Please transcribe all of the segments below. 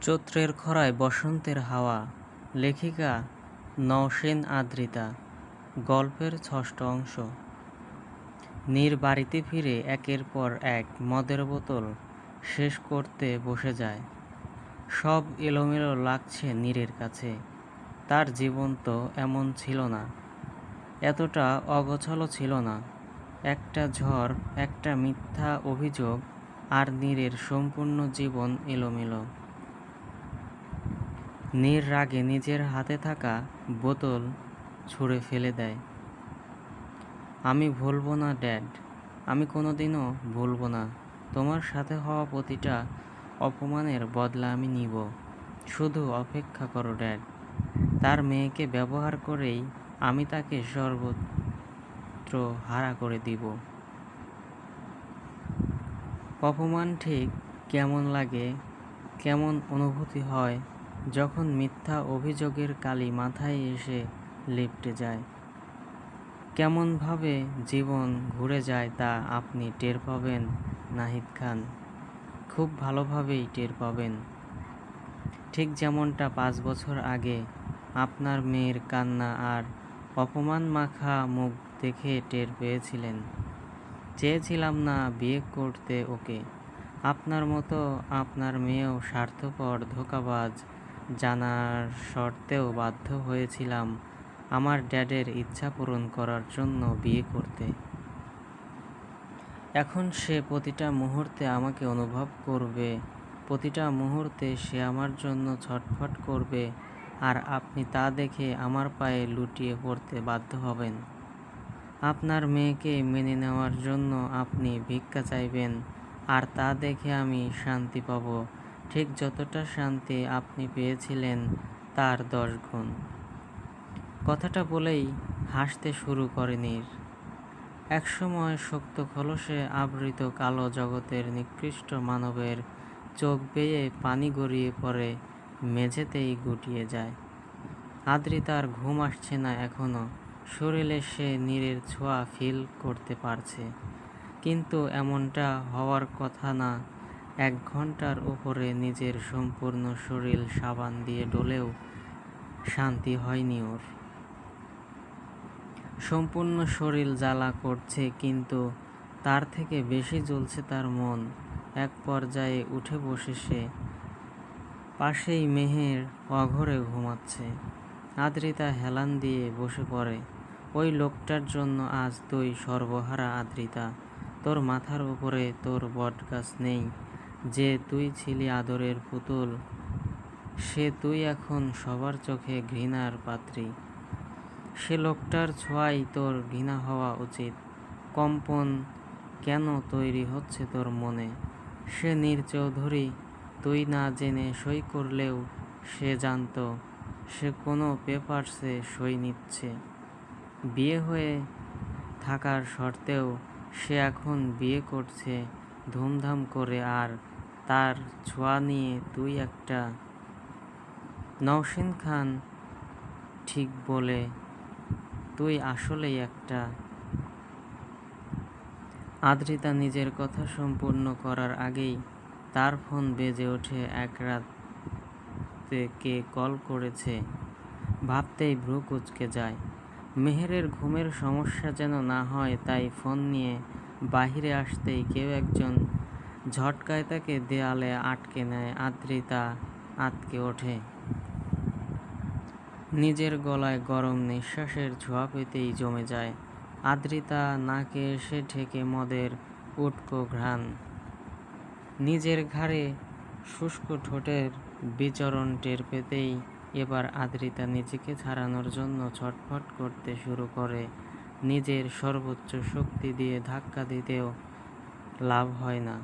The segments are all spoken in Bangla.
চৈত্রের খরায় বসন্তের হাওয়া। লেখিকা নওশেন আদ্রিতা। গল্পের ষষ্ঠ অংশ। নীর বাড়িতে ফিরে একের পর এক মদের বোতল শেষ করতে বসে যায়। সব এলোমেলো লাগছে নীরের কাছে। তার জীবন তো এমন ছিল না। এতটা অগোছালো ছিল না। একটা ঝড়, একটা মিথ্যা অভিযোগ, আর নীরের সম্পূর্ণ জীবন এলোমেলো। নীর রাগে নিজের হাতে থাকা বোতল ছুঁড়ে ফেলে দেয়। আমি ভুলবো না, ড্যাড। আমি কোনোদিনও ভুলবো না। তোমার সাথে হওয়া প্রতিটা অপমানের বদলা আমি নিব। শুধু অপেক্ষা করো, ড্যাড। তার মেয়েকে ব্যবহার করেই আমি তাকে সর্বত্র হারা করে দিব। অপমান ঠিক কেমন লাগে, কেমন অনুভূতি হয় যখন মিথ্যা অভিযোগের কালি মাথায় এসে লেপটে যায়, কেমনভাবে জীবন ঘুরে যায় তা আপনি টের পাবেন, নাহিদ খান। খুব ভালোভাবেই টের পাবেন। ঠিক যেমনটা পাঁচ বছর আগে আপনার মেয়ের কান্না আর অপমান মাখা মুখ দেখে টের পেয়েছিলেন। চেয়েছিলাম না বিয়ে করতে ওকে। আপনার মতো আপনার মেয়েও স্বার্থপর, ধোকাবাজ জানার শর্তেও বাধ্য হয়েছিলাম আমার ড্যাডের ইচ্ছা পূরণ করার জন্য বিয়ে করতে। এখন সে প্রতিটা মুহূর্তে আমাকে অনুভব করবে, প্রতিটা মুহূর্তে সে আমার জন্য ছটফট করবে আর আপনি তা দেখে আমার পায়ে লুটিয়ে পড়তে বাধ্য হবেন। আপনার মেয়েকে মেনে নেওয়ার জন্য আপনি ভিক্ষা চাইবেন আর তা দেখে আমি শান্তি পাব। ঠিক যতটা শান্তি আপনি পেয়েছিলেন তার দশ গুণ। কথাটা বলেই হাসতে শুরু করে নীর। একসময় শক্ত খলসে আবৃত কালো জগতের নিকৃষ্ট মানবের চোখ বেয়ে পানি গড়িয়ে পড়ে, মেঝেতেই গুটিয়ে যায়। আদ্রিতার ঘুম আসছে না এখনও শরীরে সে নীরের ছোঁয়া ফিল করতে পারছে। কিন্তু এমনটা হওয়ার কথা না এক ঘণ্টার উপরে নিজের সম্পূর্ণ শরীর সাবান দিয়ে ডলেও শান্তি হয়নি ওর। সম্পূর্ণ শরীর জ্বালা করছে, কিন্তু তার থেকে বেশি জ্বলছে তার মন। এক পর্যায়ে উঠে বসে সে পাশেই মেহের অঘরে ঘুমাচ্ছে। আদ্রিতা হেলান দিয়ে বসে পড়ে। ওই লোকটার জন্য আজ তুই সর্বহারা আদ্রিতা। তোর মাথার উপরে তোর বটগাছ নেই। যে তুই ছিলি আদরের পুতুল, সে তুই এখন সবার চোখে ঘৃণার পাত্রী। সে লোকটার ছোঁয়াই তোর ঘৃণা হওয়া উচিত। কম্পন কেন তৈরি হচ্ছে তোর মনে? সে নীর চৌধুরী, তুই না জেনে সই করলেও সে জানত, সে কোনো পেপারসে সই নিচ্ছে। বিয়ে হয়ে থাকার সত্ত্বেও সে এখন বিয়ে করছে ধুমধাম করে আর তার ছোঁয়া নিয়ে তুই একটা নওশিন খান ঠিক বলে তুই আসলেই একটা আদ্রিতা নিজের কথা সম্পূর্ণ করার আগেই তার ফোন বেজে ওঠে এক রাতে কে কল করেছে। ভাবতেই ভ্রু কুচকে যায়। মেহেরের ঘুমের সমস্যা যেন না হয়, তাই ফোন নিয়ে বাহিরে আসতেই কেউ একজন ঝটকায় তাকে দেয়ালে আটকে নেয়, আদ্রিতা আটকে ওঠে। নিজের গলায় গরম নিঃশ্বাসের ছোঁয়া পেতেই জমে যায়। আদ্রিতা নাকে এসে ঠেকে মদের উটকো ঘ্রাণ। নিজের ঘাড়ে শুষ্ক ঠোঁটের বিচরণ টের পেতেই এবার আদ্রিতা নিজেকে ছাড়ানোর জন্য ছটফট করতে শুরু করে। নিজের সর্বোচ্চ শক্তি দিয়ে ধাক্কা দিতেও লাভ হয় না।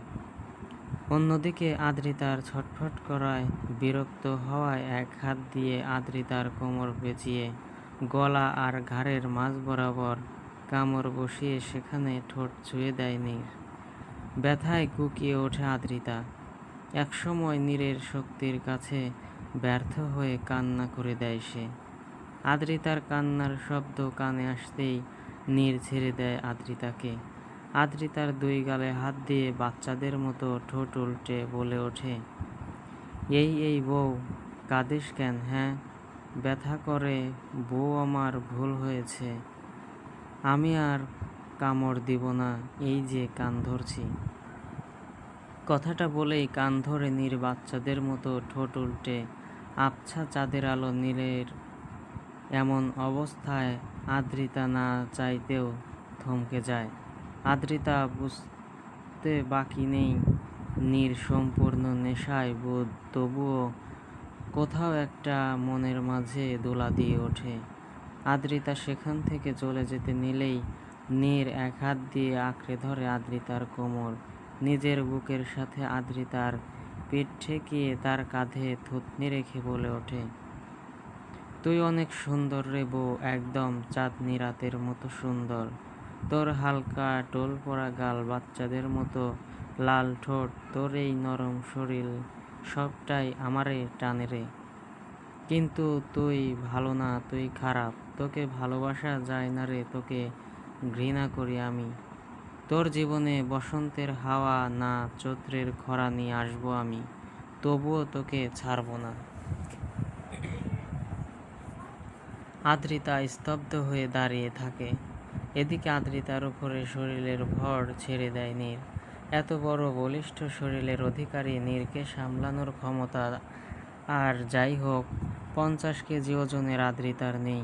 অন্যদিকে আদ্রিতার ছটফট করায় বিরক্ত হওয়ায় এক হাত দিয়ে আদ্রিতার কোমর পেঁচিয়ে গলা আর ঘাড়ের মাঝ বরাবর কামড় বসিয়ে সেখানে ঠোঁট ছুঁয়ে দেয় নীর। ব্যথায় কুকিয়ে ওঠে আদ্রিতা। একসময় নীরের শক্তির কাছে ব্যর্থ হয়ে কান্না করে দেয় সে। আদ্রিতার কান্নার শব্দ কানে আসতেই নীর ছেড়ে দেয় আদ্রিতাকে। আদ্রিতার দুই গালে হাত দিয়ে বাচ্চাদের মতো ঠোঁট উল্টে বলে ওঠে, এই এই বউ, কাঁদিস কেন হ্যাঁ? ব্যথা করে, বউ আমার ভুল হয়েছে। আমি আর কামড় দিব না, এই যে কান ধরছি। কথাটা বলেই কান ধরে নীর বাচ্চাদের মতো ঠোঁট উল্টে আবছা চাঁদের আলো নীলের এমন অবস্থায় আদ্রিতা না চাইতেও থমকে যায়। আদ্রিতা বুঝতে বাকি নেই। নীর সম্পূর্ণ নেশায় বোধ, তবুও কোথাও একটা মনের মাঝে দোলা দিয়ে ওঠে। আদ্রিতা সেখান থেকে চলে যেতে নিলেই নীর এক হাত দিয়ে আঁকড়ে ধরে আদ্রিতার কোমর। নিজের বুকের সাথে আদ্রিতার পিঠ ঠেকিয়ে তার কাঁধে থুতনি রেখে বলে ওঠে, তুই অনেক সুন্দর রে বউ, একদম চাঁদনি রাতের মতো সুন্দর। তোর হালকা টোল পড়া গাল বাচ্চাদের মতো লাল ঠোঁট তোর এই নরম শরীর সবটাই আমারে টানে রে। কিন্তু তুই ভালো না, তুই খারাপ, তোকে ভালোবাসা যায় না রে, তোকে ঘৃণা করি আমি। তোর জীবনে বসন্তের হাওয়া না, চৈত্রের খরা নিয়ে আসব আমি, তবুও তোকে ছাড়বো না। আদ্রিতা স্তব্ধ হয়ে দাঁড়িয়ে থাকে। এদিকে আদ্রিতার উপরে শরীরের ভর ছেড়ে দেয় নীর। এত বড় বলিষ্ঠ শরীরের অধিকারী নীরকে সামলানোর ক্ষমতা আর যাই হোক, পঞ্চাশ কেজি ওজনের আদ্রিতার নেই।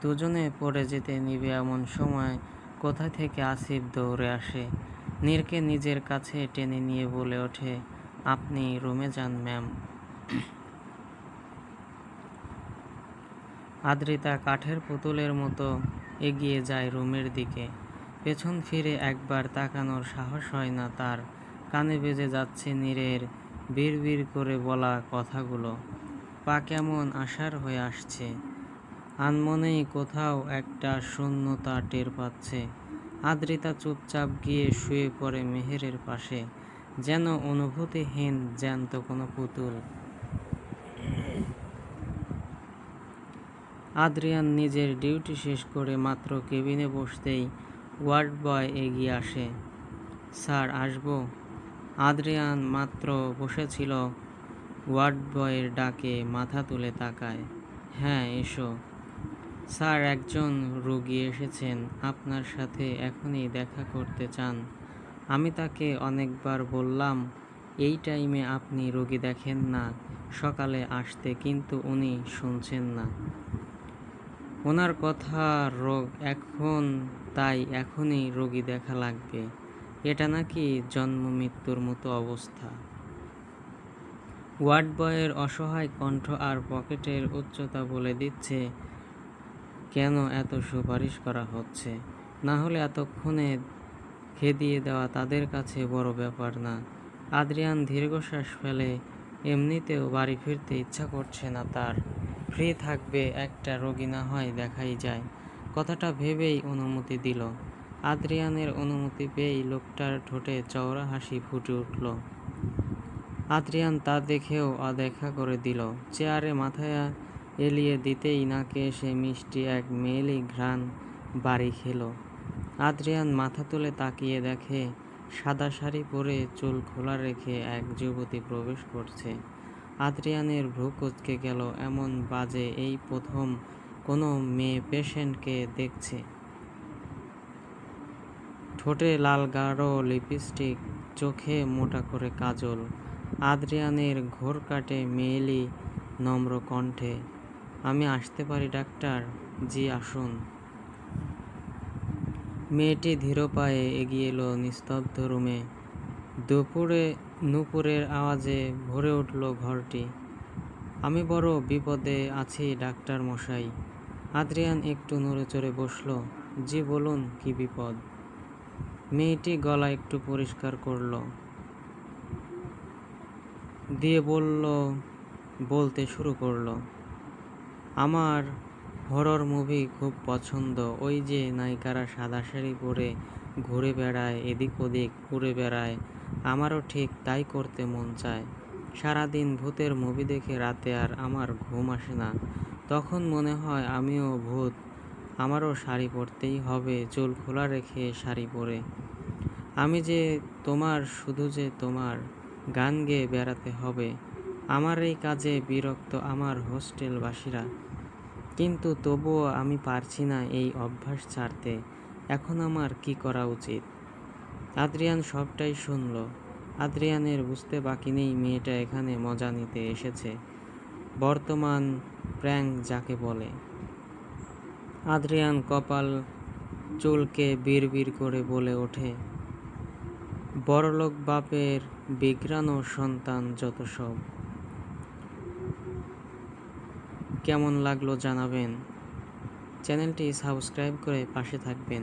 দুজনে পড়ে যেতে নিবে এমন সময় কোথা থেকে আসিফ দৌড়ে আসে। নীরকে নিজের কাছে টেনে নিয়ে বলে ওঠে, আপনি রুমে যান, ম্যাম। আদ্রিতা কাঠের পুতুলের মতো এগিয়ে যায় রুমের দিকে। পেছন ফিরে একবার তাকানোর সাহস হয় না তার। কানে বেজে যাচ্ছে নীরের বিড় করে বলা কথাগুলো। পা কেমন আশার হয়ে আসছে। আনমনেই কোথাও একটা শূন্যতা টের পাচ্ছে। আদ্রিতা চুপচাপ গিয়ে শুয়ে পড়ে মেহেরের পাশে। যেন অনুভূতিহীন, জ্যান্ত কোনো পুতুল। আদ্রিয়ান নিজের ডিউটি শেষ করে মাত্র কেবিনে বসতেই ওয়ার্ড বয় এগিয়ে আসে। স্যার, আসব? আদ্রিয়ান মাত্র বসেছিল ওয়ার্ড বয়ের ডাকে মাথা তুলে তাকায়। হ্যাঁ এসো। স্যার, একজন রোগী এসেছেন। আপনার সাথে এখনই দেখা করতে চান। আমি তাকে অনেকবার বললাম, এই টাইমে আপনি রোগী দেখেন না, সকালে আসতে কিন্তু উনি শুনছেন না। ওনার কথা রোগ এখন, তাই এখনই রোগী দেখা লাগবে। এটা নাকি জন্ম মৃত্যুর মতো অবস্থা। ওয়ার্ড বয়ের অসহায় কণ্ঠ আর পকেটের উচ্চতা বলে দিচ্ছে, কেন এত সুপারিশ করা হচ্ছে? না হলে এতক্ষণে খেদিয়ে দেওয়া তাদের কাছে বড় ব্যাপার না। আদ্রিয়ান দীর্ঘশ্বাস ফেলে, এমনিতেও বাড়ি ফিরতে ইচ্ছা করছে না তার। ফ্রি থাকবে একটা রোগী না হয় দেখাই যায়। কথাটা ভেবেই অনুমতি দিল। আদ্রিয়ানের অনুমতি পেয়েই লোকটার ঠোঁটে চওড়া হাসি ফুটে উঠল। আদ্রিয়ান তা দেখেও অদেখা করে দিল। চেয়ারে মাথায় এলিয়ে দিতেই নাকে এসে মিষ্টি এক মেয়েলি ঘ্রাণ বাড়ি খেল। আদ্রিয়ান মাথা তুলে তাকিয়ে দেখে, সাদা শাড়ি পরে চুল খোলা রেখে এক যুবতী প্রবেশ করছে। আদ্রিয়ানের ভ্রু কুচকে গেল এমন বাজে এই প্রথম কোনো মেয়ে পেশেন্টকে দেখছে। ঠোঁটে লাল গাঢ় লিপস্টিক, চোখে মোটা করে কাজল। আদ্রিয়ানের ঘোর কাটে মেয়েলি নম্র কণ্ঠে, আমি আসতে পারি, ডাক্তার? জি, আসুন। মেয়েটি ধীর পায়ে এগিয়ে এলো নিস্তব্ধ রুমে। দুপুরে নুপুরের আওয়াজে ভরে উঠল ঘরটি। আমি বড় বিপদে আছি, ডাক্তার মশাই। আদ্রিয়ান একটু নড়ে চড়ে বসল। জি, বলুন, কি বিপদ? মেয়েটি গলা একটু পরিষ্কার করল। দিয়ে বলল, বলতে শুরু করল, আমার হরর মুভি খুব পছন্দ। ওই যে নায়িকারা সাদা শাড়ি পরে ঘুরে বেড়ায়, এদিক ওদিক ঘুরে বেড়ায় আমারও ঠিক তাই করতে মন চায়। সারাদিন ভূতের মুভি দেখে রাতে আর আমার ঘুম আসে না। তখন মনে হয় আমিও ভূত। আমারও শাড়ি পরতেই হবে, চুল খোলা রেখে শাড়ি পরে। আমি যে তোমার, শুধু যে তোমার, গান গেয়ে বেড়াতে হবে। আমার এই কাজে বিরক্ত আমার হোস্টেলবাসীরা। কিন্তু তবুও আমি পারছি না এই অভ্যাস ছাড়তে। এখন আমার কি করা উচিত? আদ্রিয়ান সবটাই শুনল। আদ্রিয়ানের বুঝতে বাকি নেই মেয়েটা এখানে মজা নিতে এসেছে। বর্তমান প্র্যাঙ্ক যাকে বলে। আদ্রিয়ান কপাল চুলকে বিড়বিড় করে বলে ওঠে, বড়লোক বাপের বিগ্রানো সন্তান যত সব। কেমন লাগল জানাবেন। চ্যানেলটি সাবস্ক্রাইব করে পাশে থাকবেন।